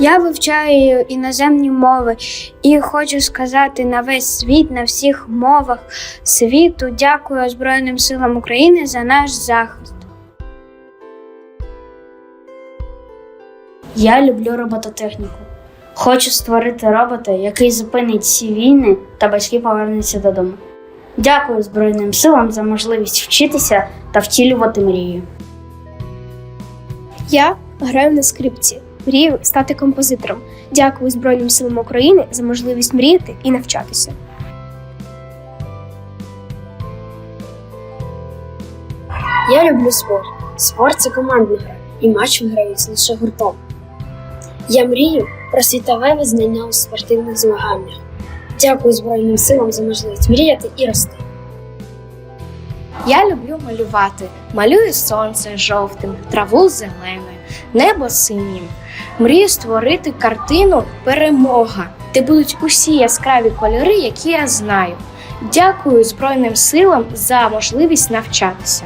Я вивчаю іноземні мови і хочу сказати на весь світ, на всіх мовах світу, дякую Збройним силам України за наш захист. Я люблю робототехніку. Хочу створити робота, який зупинить всі війни та батьки повернуться додому. Дякую Збройним силам за можливість вчитися та втілювати мрії. Я граю на скрипці. Мрію стати композитором. Дякую Збройним силам України за можливість мріяти і навчатися. Я люблю спорт. Спорт це командна гра, і матч виграють лише гуртом. Я мрію про світове визнання у спортивних змаганнях. Дякую Збройним силам за можливість мріяти і рости. Я люблю малювати. Малюю сонце жовтим, траву зеленою, небо синім. Мрію створити картину Перемога, де будуть усі яскраві кольори, які я знаю. Дякую Збройним силам за можливість навчатися.